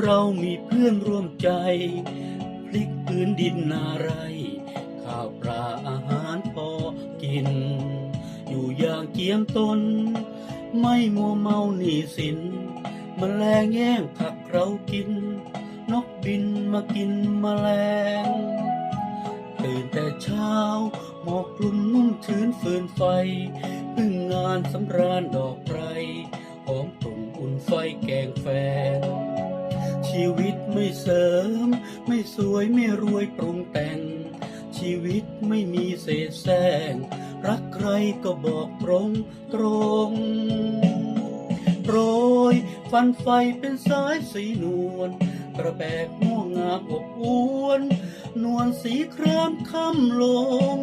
เรามีเพื่อนร่วมใจ พลิกพื้นดินนาไร ข้าวปลาอาหารพอกิน อยู่อย่างเกียมตน ไม่มัวเมาหนีสินแมลงแย่งผักเรากิน นกบินมากินแมลง ตื่นแต่เช้าหมอกกลุ่มนุ่มชื้นฟืนไฟ พึ่งงานสำราญดอกไพรหอม เสริม ไม่สวยไม่รวยปรุงแต่ง ชีวิตไม่มีเศษแซงรักใครก็บอกตรงตรงโปรยฟันไฟเป็นสายสีนวลกระแบกม่วงงามอบอวน นวลสีครามค่ำลง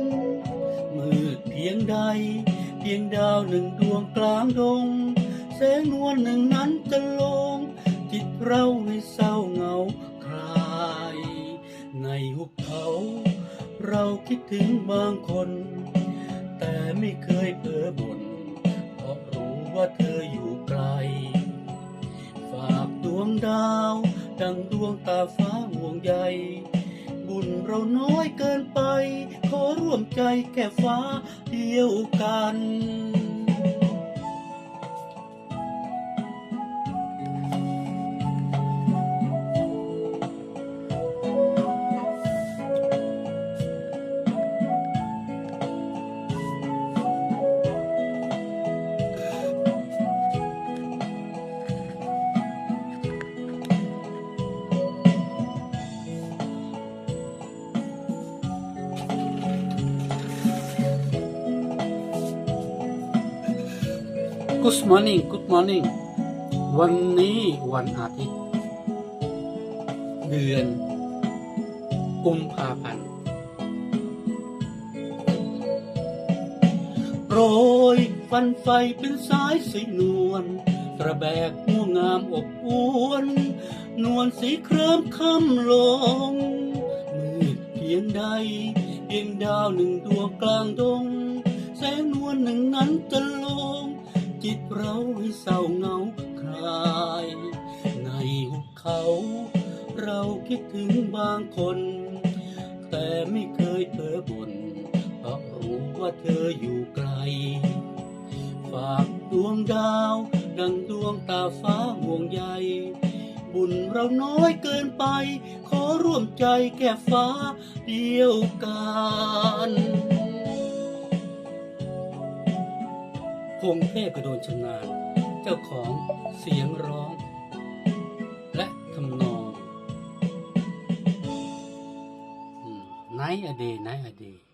มืดเพียงใด เพียงดาวหนึ่งดวงกลางดง แสงนวลหนึ่งนั้นจะลง จิตเราให้เศร้าเหงาคลาย ในหุบเขา เราคิดถึงบางคน แต่ไม่เคยเผลอบ่นเพราะรู้ว่าเธออยู่ไกล ฝากดวงดาว ดังดวงตาฟ้าห่วงใยบุญเราน้อยเกินไป ขอร่วมใจแค่ฟ้าเดียวกัน Good morning Good morning วันนี้วันอาทิตย์ เดือนกุมภาพันธ์โปรยฟันไฟเป็นสายสีนวลกระแบกม่วงงามอบอวน นวลสีเคริมค่ำลง มืดเพียงใดเพียงดาวหนึ่งดวงกลางดง แสงนวลหนึ่งนั้นจะลง จิตเราให้เศร้าเหงาคลาย ในหุบเขา เราคิดถึงบางคน แต่ไม่เคยเผลอบ่นเพราะรู้ว่าเธออยู่ไกล ฝากดวงดาว ดังดวงตาฟ้าห่วงใยบุญเราน้อยเกินไป ขอร่วมใจแค่ฟ้าเดียวกัน พงเทพกระโดนชำนาญ เจ้าของเสียงร้อง และทำนองไนอเดย์ไนอเดย์